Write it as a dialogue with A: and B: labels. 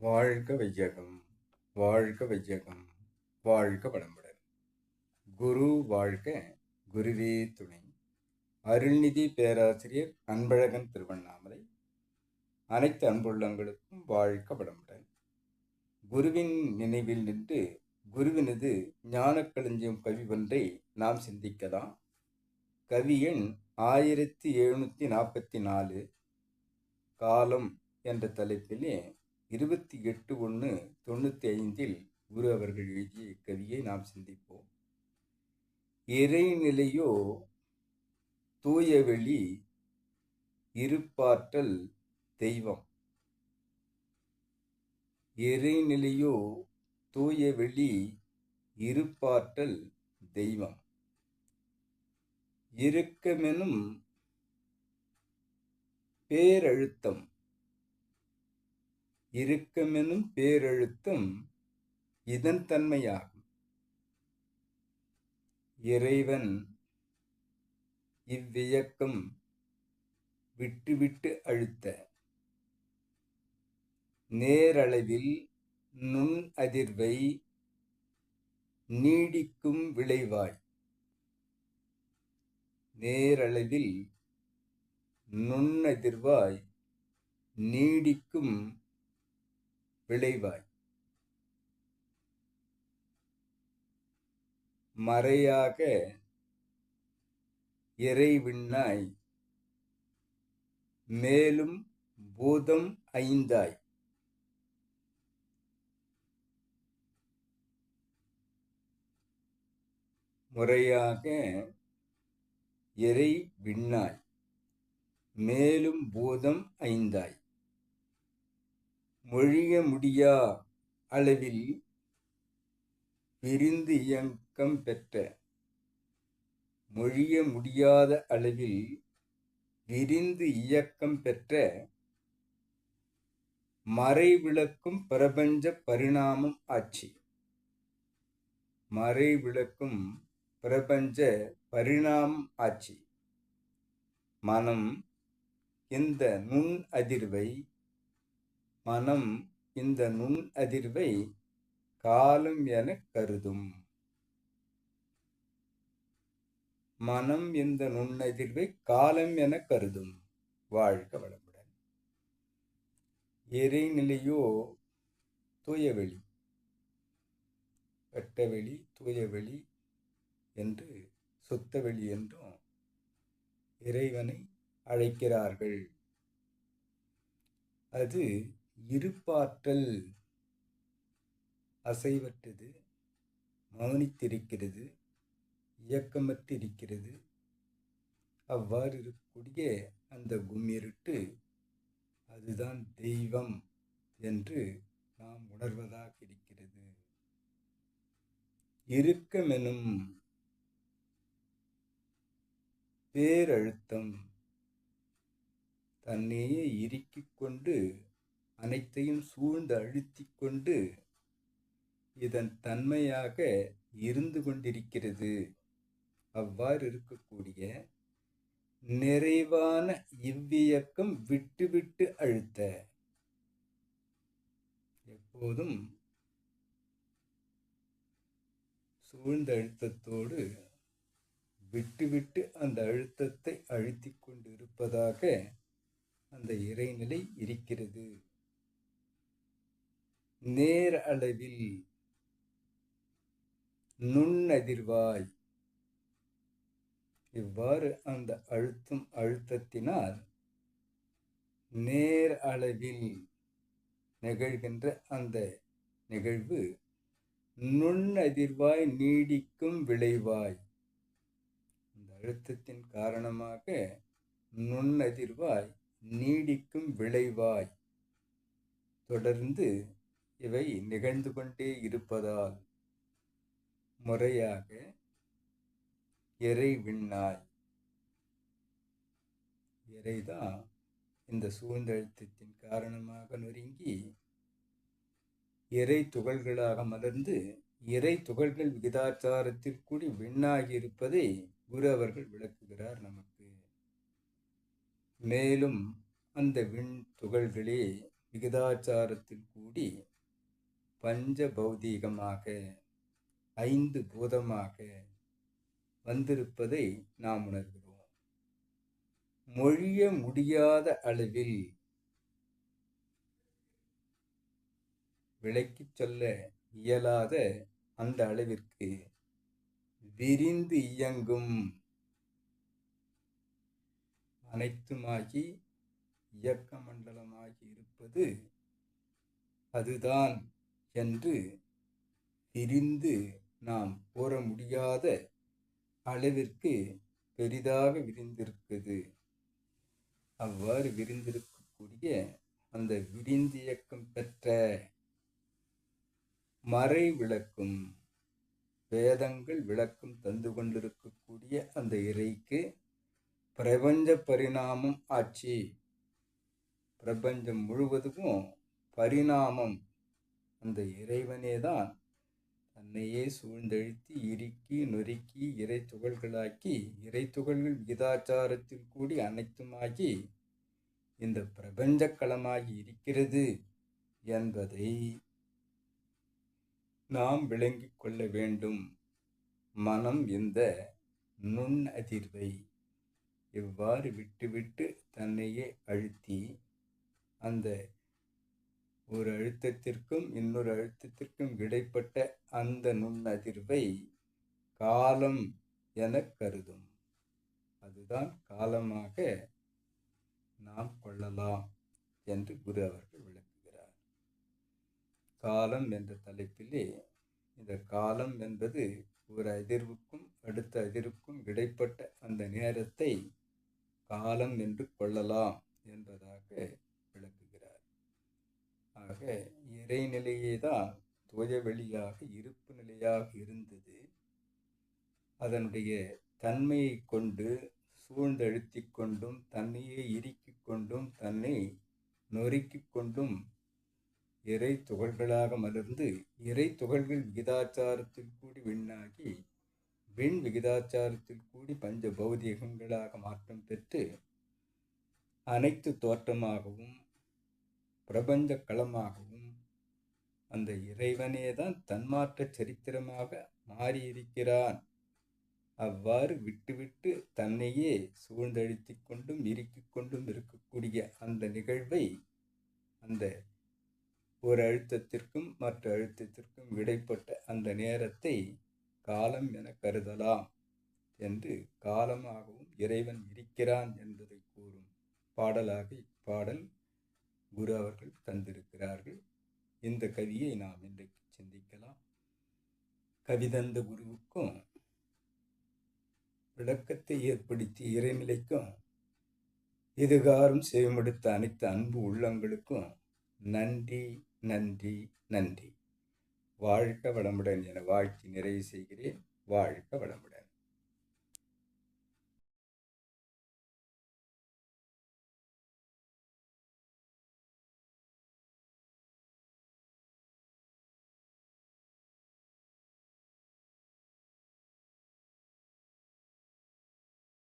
A: வாழ்க வையகம் வாழ்க வையகம் வாழ்க வளமுடன். குரு வாழ்க குருவே துணை. அருள்நிதி பேராசிரியர் அன்பழகன் திருவண்ணாமலை. அனைத்து அன்புள்ளங்களுக்கும் வாழ்க வளமுடன். குருவின் நினைவில் நின்று குருவினது ஞானக்களஞ்சியம் கவி ஒன்றை நாம் சிந்திக்கலாம். கவியன் ஆயிரத்தி எழுநூற்றி நாற்பத்தி நாலு. காலம் என்ற தலைப்பிலே இருபத்தி எட்டு ஒன்று தொண்ணூற்றி ஐந்தில் குரு அவர்கள் எழுதிய கவியை நாம் சிந்திப்போம். இறைநிலையோ தூயவெளி இருப்பாற்றல் தெய்வம். இறைநிலையோ தூயவெளி இருப்பாற்றல் தெய்வம். இருக்கமெனும் பேரழுத்தம். இருக்கமெனும் பேரெழுத்தும் இதன் தன்மையாகும். இறைவன் இவ்வியக்கம் விட்டுவிட்டு அழுத்த நேரளவில் நுண் அதிர்வை நீடிக்கும் விளைவாய் நேரளவில் நுண்ணதிர்வாய் நீடிக்கும் விளைவாய். மறையாக இறைவிண்ணாய். மேலும் பூதம் ஐந்தாய். முறையாக இறை விண்ணாய் மேலும் பூதம் ஐந்தாய். மொழிய முடியா? அளவில் விரிந்து இயக்கம் பெற்ற மொழிய முடியாத அளவில் விரிந்து இயக்கம் பெற்ற மறைவிளக்கும் பிரபஞ்ச பரிணாமம் ஆட்சி மறைவிளக்கும் பிரபஞ்ச பரிணாமம் ஆட்சி மனம் இந்த நுண் அதிர்வை மனம் இந்த நுண் அதிர்வை காலம் என கருதும். மனம் இந்த நுண்ணதிர்வை காலம் என கருதும். வாழ்க வளமுடன். இறைநிலையோ தூயவெளி வெட்டவெளி தூயவெளி என்று சுத்தவெளி என்றும் இறைவனை அழைக்கிறார்கள். அது இருப்பாற்றல் அசைவற்றது மௌனித்திருக்கிறது இயக்கமற்று இருக்கிறது அவ்வாறு இருக்கக்கூடிய அந்த கும்மிருட்டு அதுதான் தெய்வம் என்று நாம் உணர்வதாக இருக்கிறது. இருக்கமெனும் பேரழுத்தம் தன்னையே இறுக்கிக் கொண்டு அனைத்தையும் சூழ்ந்து அழுத்திக் கொண்டு இதன் தன்மையாக இருந்து கொண்டிருக்கிறது. அவ்வாறு இருக்கக்கூடிய நிறைவான இவ்வியக்கம் விட்டு விட்டு அழுத்த. எப்போதும் சூழ்ந்த அழுத்தத்தோடு விட்டுவிட்டு அந்த அழுத்தத்தை அழுத்தி கொண்டு இருப்பதாக அந்த இறைநிலை இருக்கிறது. நேர் அளவில் நுண்ணதிர்வாய். இவ்வாறு அந்த அழுத்தும் அழுத்தத்தினால் நேர் அளவில் நிகழ்கின்ற அந்த நிகழ்வு நுண்ணதிர்வாய் நீடிக்கும் விளைவாய். அந்த அழுத்தத்தின் காரணமாக நுண்ணதிர்வாய் நீடிக்கும் விளைவாய். தொடர்ந்து இவை நிகழ்ந்து கொண்டே இருப்பதால் முறையாக இறை விண்ணாய் இறைதான் இந்த சூழ்ந்தழுத்தத்தின் காரணமாக நொறுங்கி இறை துகள்களாக மலர்ந்து இறை துகள்கள் விகிதாச்சாரத்தில் கூடி விண்ணாகி இருப்பதை குரு அவர்கள் விளக்குகிறார் நமக்கு. மேலும் அந்த விண் துகள்களே விகிதாச்சாரத்தில் கூடி பஞ்ச பௌதீகமாக ஐந்து பூதமாக வந்திருப்பதை நாம் உணர்கிறோம். மொழிய முடியாத அளவில் விளக்கிச் சொல்ல இயலாத அந்த அளவிற்கு விரிந்து இயங்கும் அனைத்துமாகி இயக்க மண்டலமாகி இருப்பது அதுதான் என்று பிரிந்து நாம் கூற முடியாத அளவிற்கு பெரிதாக விரிந்திருக்குது அவ்வாறு விரிந்திருக்கக்கூடிய அந்த விரிந்தியக்கம் பெற்ற மறை விளக்கும் வேதங்கள் விளக்கம் தந்து கொண்டிருக்கக்கூடிய அந்த இறைக்கு பிரபஞ்ச பரிணாமம் ஆட்சி பிரபஞ்சம் முழுவதும் பரிணாமம் அந்த இறைவனே தான் தன்னையே சூழ்ந்தெழுத்தி இறுக்கி நொறுக்கி இறை துகள்களாக்கி இறை துகள்கள் விகிதாச்சாரத்தில் கூடி அனைத்துமாகி இந்த பிரபஞ்ச களமாகி இருக்கிறது என்பதை நாம் விளங்கிக் கொள்ள வேண்டும். மனம் இந்த நுண் அதிர்வை இவ்வாறு விட்டுவிட்டு தன்னையே அழுத்தி அந்த ஒரு அழுத்தத்திற்கும் இன்னொரு அழுத்தத்திற்கும் இடைப்பட்ட அந்த நுண்ணதிர்வை காலம் என கருதும். அதுதான் காலமாக நாம் கொள்ளலாம் என்று குரு அவர்கள் விளக்குகிறார். காலம் என்ற தலைப்பிலே இந்த காலம் என்பது ஒரு அதிர்வுக்கும் அடுத்த அதிர்வுக்கும் இடைப்பட்ட அந்த நேரத்தை காலம் என்று கொள்ளலாம் என்பதாக ஆக இறைநிலையே தான் துவய வெளியாக இருப்பு நிலையாக இருந்தது. அதனுடைய தன்மையை கொண்டு சூழ்ந்தழுத்தி கொண்டும் தன்னையே இறுக்கி கொண்டும் தன்னை நொறுக்கிக் கொண்டும் இறை துகள்களாக மலர்ந்து இறை துகள்கள் விகிதாச்சாரத்தில் கூடி விண்ணாகி விண் விகிதாச்சாரத்தில் கூடி பஞ்ச பௌதிகங்களாக மாற்றம் பெற்று அனைத்து தோற்றமாகவும் பிரபஞ்ச களமாகவும் அந்த இறைவனே தான் தன்மாற்ற சரித்திரமாக மாறியிருக்கிறான். அவ்வாறு விட்டுவிட்டு தன்னையே சூழ்ந்தழுத்தி கொண்டும் இறுக்கிக் கொண்டும் இருக்கக்கூடிய அந்த நிகழ்வை அந்த ஒரு அழுத்தத்திற்கும் மற்ற அழுத்தத்திற்கும் இடைப்பட்ட அந்த நேரத்தை காலம் என கருதலாம் என்று காலமாகவும் இறைவன் இருக்கிறான் என்பதை கூறும் பாடலாக இப்பாடல் குரு அவர்கள் தந்திருக்கிறார்கள். இந்த கவியை நாம் இன்றைக்கு சிந்திக்கலாம். கவிதந்த குருவுக்கும் விளக்கத்தை ஏற்படுத்தி இறைநிலைக்கும் இதுகாரும் செவிமடுத்த அனைத்து அன்பு உள்ளங்களுக்கும் நன்றி நன்றி நன்றி. வாழ்க வளமுடன் என வாழ்த்தி நிறைவு செய்கிறேன். வாழ்க வளமுடன்.